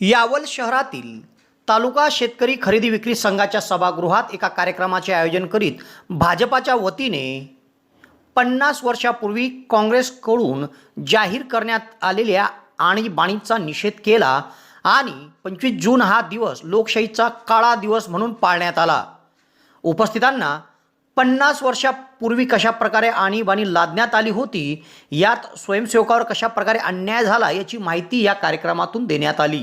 यावल शहरातील तालुका शेतकरी खरेदी विक्री संघाच्या सभागृहात एका कार्यक्रमाचे आयोजन करीत भाजपाच्या वतीने पन्नास वर्षापूर्वी काँग्रेसकडून जाहीर करण्यात आलेल्या आणीबाणीचा निषेध केला आणि पंचवीस जून हा दिवस लोकशाहीचा काळा दिवस म्हणून पाळण्यात आला. उपस्थितांना पन्नास वर्षापूर्वी कशाप्रकारे आणीबाणी लादण्यात आली होती यात स्वयंसेवकावर कशाप्रकारे अन्याय झाला याची माहिती या कार्यक्रमातून देण्यात आली.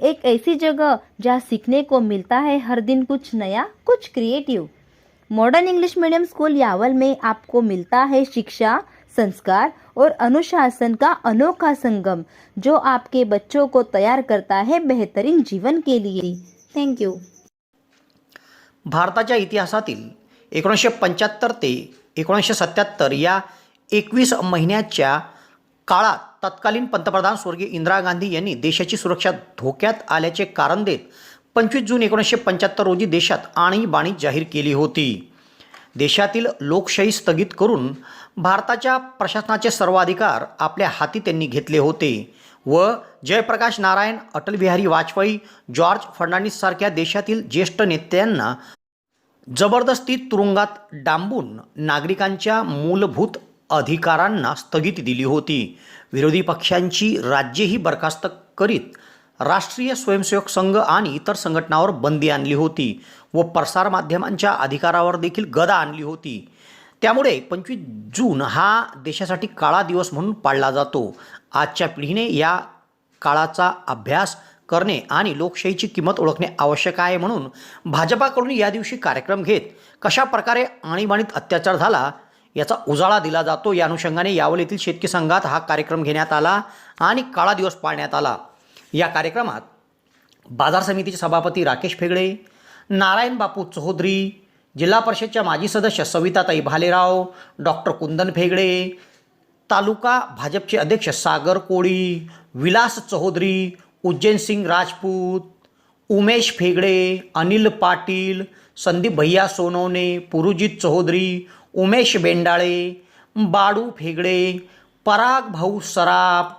एक ऐसी जगह जहाँ सीखने को मिलता है हर दिन कुछ नया कुछ creative modern English medium school Yawal में आपको मिलता है शिक्षा संस्कार और अनुशासन का अनोखा संगम जो आपके बच्चों को तैयार करता है बेहतरीन जीवन के लिए. थैंक यू भारताच्या इतिहासातील एकोणीसशे पंच्याहत्तर ते एकोणीसशे सत्याहत्तर या एकवीस महिन्याच्या काळात तत्कालीन पंतप्रधान स्वर्गीय इंदिरा गांधी यांनी देशाची सुरक्षा धोक्यात आल्याचे कारण देत पंचवीस जून एकोणीसशे पंच्याहत्तर रोजी देशात आणीबाणी जाहीर केली होती. देशातील लोकशाही स्थगित करून भारताच्या प्रशासनाचे सर्व अधिकार आपल्या हाती त्यांनी घेतले होते व जयप्रकाश नारायण अटल बिहारी वाजपेयी जॉर्ज फर्नांडिससारख्या देशातील ज्येष्ठ नेत्यांना जबरदस्ती तुरुंगात डांबून नागरिकांच्या मूलभूत अधिकारांना स्थगिती दिली होती. विरोधी पक्षांची राज्येही बरखास्त करीत राष्ट्रीय स्वयंसेवक संघ आणि इतर संघटनावर बंदी आणली होती व प्रसारमाध्यमांच्या अधिकारावर देखील गदा आणली होती. त्यामुळे पंचवीस जून हा देशासाठी काळा दिवस म्हणून पाळला जातो. आजच्या पिढीने या काळाचा अभ्यास करणे आणि लोकशाहीची किंमत ओळखणे आवश्यक आहे म्हणून भाजपाकडून या दिवशी कार्यक्रम घेत कशा प्रकारे आणीबाणीत अत्याचार झाला याचा उजाळा दिला जातो. या अनुषंगाने यावल येथील शेतकी संघात हा कार्यक्रम घेण्यात आला आणि काळा दिवस पाळण्यात आला. या कार्यक्रमात बाजार समितीचे सभापती राकेश फेगडे नारायण बापू चौधरी जिल्हा परिषदच्या माजी सदस्य सविताताई भालेराव डॉक्टर कुंदन फेगडे तालुका भाजपचे अध्यक्ष सागर कोळी विलास चौधरी उज्जैन सिंग राजपूत उमेश फेगडे अनिल पाटील संदीप भैया सोनवणे पुरुजित चौधरी उमेश बेंडाळे बाडू फेगडे पराग भाऊ सराफ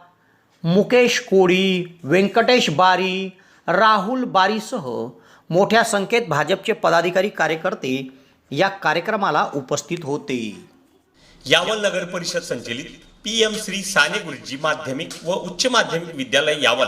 मुकेश कोळी व्यंकटेश बारी राहुल बारीसह मोठ्या संख्येत भाजपचे पदाधिकारी कार्यकर्ते या कार्यक्रमाला उपस्थित होते. यावल नगर परिषद संचलित पी एम श्री साने गुरुजी माध्यमिक व उच्च माध्यमिक विद्यालय यावल.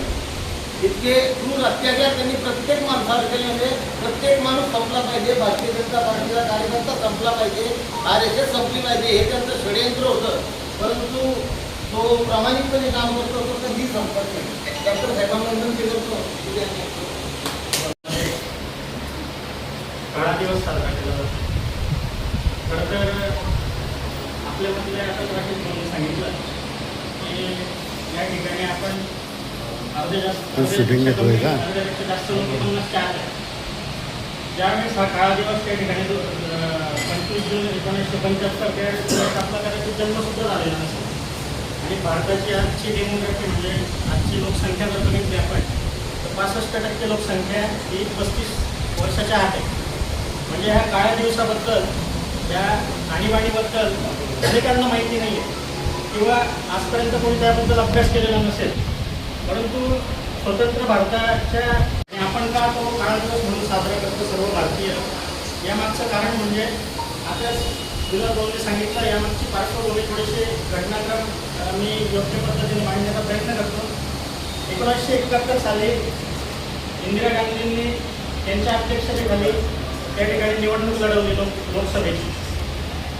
इतके क्रूर अत्याचार त्यांनी प्रत्येक माणसावर केले म्हणजे प्रत्येक माणूस संपला पाहिजे. भारतीय जनता पार्टीचा कार्यकर्ता संपला पाहिजे. आर एस एस संपली पाहिजे. हे त्यांचं षडयंत्र होतं. परंतु तो प्रामाणिकपणे काम करतो तो कधी संपत नाही. डॉक्टर साहेबांबद्दल ते करतो. काळा दिवस साजरा केला जातो. खरं तर आपल्यामधल्या आता सांगितलं. की या ठिकाणी आपण तू shooting घेतोय का? जास्त लोक पन्नासच्या आत ज्यावेळेस हा काळा दिवस त्या ठिकाणी पंचवीस जून एकोणीसशे पंच्याहत्तर त्या वेळेस आपला कदाचित जन्मसुद्धा झालेला नसेल आणि भारताची आजची डेमोग्राफी म्हणजे आजची लोकसंख्या जर बघितली आपण तर पासष्ट टक्के लोकसंख्या ही पस्तीस वर्षाच्या आत आहे. म्हणजे ह्या काळ्या दिवसाबद्दल त्या आणीबाणीबद्दल अनेकांना माहिती नाही आहे किंवा आजपर्यंत कोणी त्याबद्दल अभ्यास केलेला नसेल परंतु स्वतंत्र भारताच्या आपण का तो काळा दिवस म्हणून साजरा करतो सर्व भारतीय यामागचं कारण म्हणजे आता तुला बोलले सांगितलं यामागची पार्श्वभूमी थोडेसे घटनाक्रम मी योग्य पद्धतीने मांडण्याचा प्रयत्न करतो. एकोणीसशे एकाहत्तर साली इंदिरा गांधींनी त्यांच्या अध्यक्षतेखाली त्या ठिकाणी निवडणूक लढवली लोक लोकसभेची.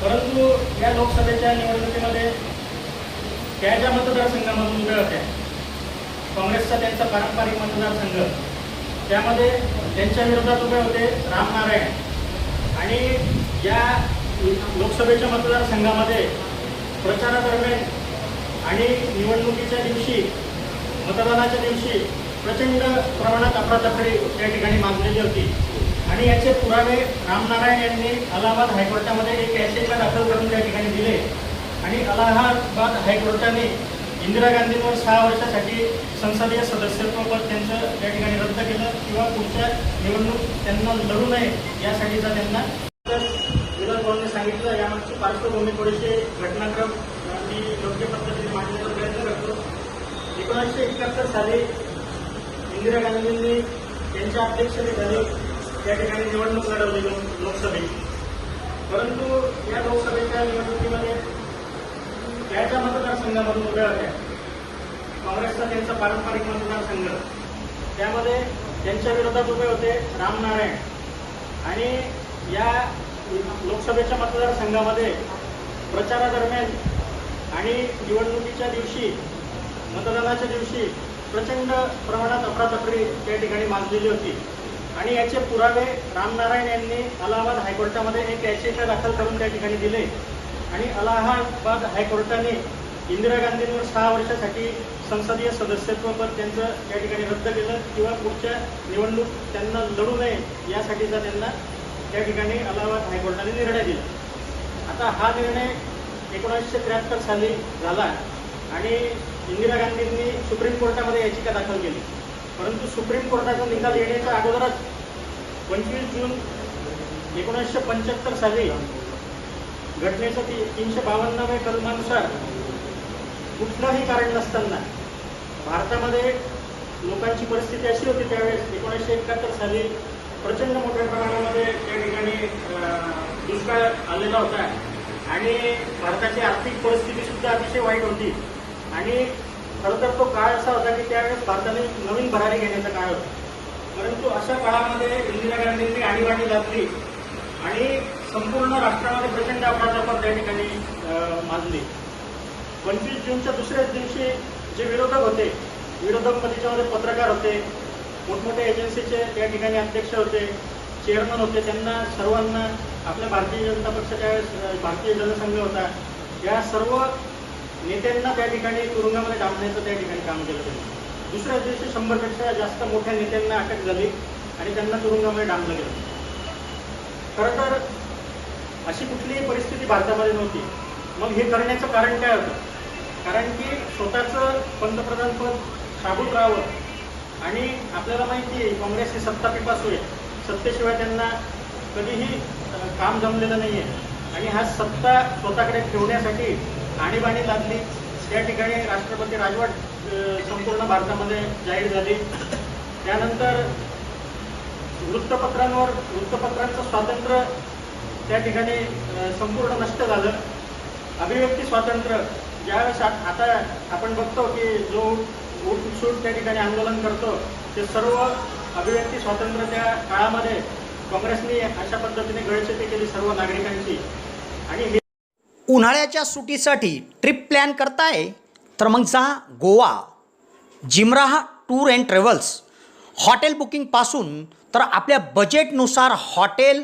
परंतु या लोकसभेच्या निवडणुकीमध्ये त्या ज्या मतदारसंघामधून मिळत आहे काँग्रेसचा त्यांचा पारंपरिक मतदारसंघ त्यामध्ये त्यांच्या विरोधात उभे होते राम नारायण. आणि या लोकसभेच्या मतदारसंघामध्ये प्रचारादरम्यान आणि निवडणुकीच्या दिवशी मतदानाच्या दिवशी प्रचंड प्रमाणात अफरातफरी त्या ठिकाणी मागलेली होती. आणि याचे पुरावे रामनारायण यांनी अलाहाबाद हायकोर्टामध्ये एक याचिका दाखल करून त्या ठिकाणी दिले. आणि अलाहाबाद हायकोर्टाने इंदिरा गांधींवर सहा वर्षासाठी संसदीय सदस्यत्व पद त्यांचं त्या ठिकाणी रद्द केलं किंवा पुढच्या निवडणूक त्यांना लढू नये यासाठीचा त्यांना तर विरोध भाऊंनी सांगितलं. यामागची पार्श्वभूमी थोडीशी घटनाक्रम मी योग्य पद्धतीने मांडण्याचा प्रयत्न करतो. एकोणीसशे एकाहत्तर साली इंदिरा गांधींनी त्यांच्या अध्यक्षतेखाली त्या ठिकाणी निवडणूक लढवली लोकसभेची. परंतु या लोकसभेच्या निवडणुकीमध्ये याच्या मतदारसंघामधून उभ्या होत्या काँग्रेसचा त्यांचा पारंपरिक मतदारसंघ. त्यामध्ये त्यांच्या विरोधात उभे होते राम नारायण. आणि या लोकसभेच्या मतदारसंघामध्ये प्रचारादरम्यान आणि निवडणुकीच्या दिवशी मतदानाच्या दिवशी प्रचंड प्रमाणात अफरातफरी त्या ठिकाणी माजलेली होती. आणि याचे पुरावे रामनारायण यांनी अलाहाबाद हायकोर्टामध्ये एक याचिका दाखल करून त्या ठिकाणी दिले. आणि अलाहाबाद हायकोर्टाने इंदिरा गांधींवर सहा वर्षासाठी संसदीय सदस्यत्व पण त्यांचं त्या ठिकाणी रद्द केलं किंवा पुढच्या निवडणूक त्यांना लढू नये यासाठीचा त्यांना त्या ठिकाणी अलाहाबाद हायकोर्टाने निर्णय दिला. आता हा निर्णय एकोणीसशे त्र्याहत्तर साली झाला आणि इंदिरा गांधींनी सुप्रीम कोर्टामध्ये याचिका दाखल केली. परंतु सुप्रीम कोर्टाचा निकाल येण्याच्या अगोदरच पंचवीस जून एकोणीसशे पंच्याहत्तर साली घटनेचं ती तीनशे बावन्नवे कलमानुसार कुठलंही कारण नसताना भारतामध्ये लोकांची परिस्थिती अशी होती त्यावेळेस एकोणीसशे एकाहत्तर साली प्रचंड मोठ्या प्रमाणामध्ये त्या ठिकाणी दुष्काळ आलेला होता. आणि भारताची आर्थिक परिस्थिती सुद्धा अतिशय वाईट होती. आणि खरं तर तो काळ असा होता की त्यावेळेस भारताने नवीन भरारी घेण्याचा काळ होता. परंतु अशा काळामध्ये इंदिरा गांधींनी आणीबाणी लादली आणि संपूर्ण राष्ट्रामध्ये प्रचंड अफरातफर त्या ठिकाणी अं, माजली. पंचवीस जूनच्या दुसऱ्याच दिवशी जे विरोधक होते विरोधक त्याच्यामध्ये पत्रकार होते मोठमोठ्या एजन्सीचे त्या ठिकाणी अध्यक्ष होते चेअरमन होते त्यांना सर्वांना आपल्या भारतीय जनता पक्षाच्या भारतीय जनसंघ होता. या सर्व नेत्यांना त्या ठिकाणी तुरुंगामध्ये डांबण्याचं त्या ठिकाणी काम केलं त्यांनी. दुसऱ्या दिवशी शंभरपेक्षा जास्त मोठ्या नेत्यांना अटक झाली आणि त्यांना तुरुंगामध्ये डांबलं गेलं. खरं तर अशी कुठलीही परिस्थिती भारतामध्ये नव्हती. मग हे करण्याचं कारण काय होतं? कारण की स्वतःचं पंतप्रधान पद शाबूत राहावं. आणि आपल्याला माहिती आहे काँग्रेस ही सत्ता पिपासू आहे सत्तेशिवाय त्यांना कधीही काम जमलेलं नाही आहे आणि हा सत्ता स्वतःकडे ठेवण्यासाठी आणीबाणी लागली त्या ठिकाणी राष्ट्रपती राजवट संपूर्ण भारतामध्ये जाहीर झाली. त्यानंतर वृत्तपत्रांवर वृत्तपत्रांचं स्वातंत्र्य त्या ठिकाणी संपूर्ण नष्ट झालं. अभिव्यक्ती स्वातंत्र्य ज्यावेळेस आता आपण बघतो की जो सूट त्या ठिकाणी आंदोलन करतो ते सर्व अभिव्यक्ती स्वातंत्र्य त्या काळामध्ये काँग्रेसने अशा पद्धतीने गळचेती केली सर्व नागरिकांची. आणि उन्हाळ्याच्या सुटीसाठी ट्रिप प्लॅन करताय? तर मग जा Goa. जिमराह tour and travels. Hotel बुकिंगपासून तर आपल्या बजेटनुसार हॉटेल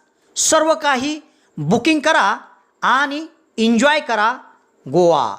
सर्व काही बुकिंग करा आणि एन्जॉय करा गोवा.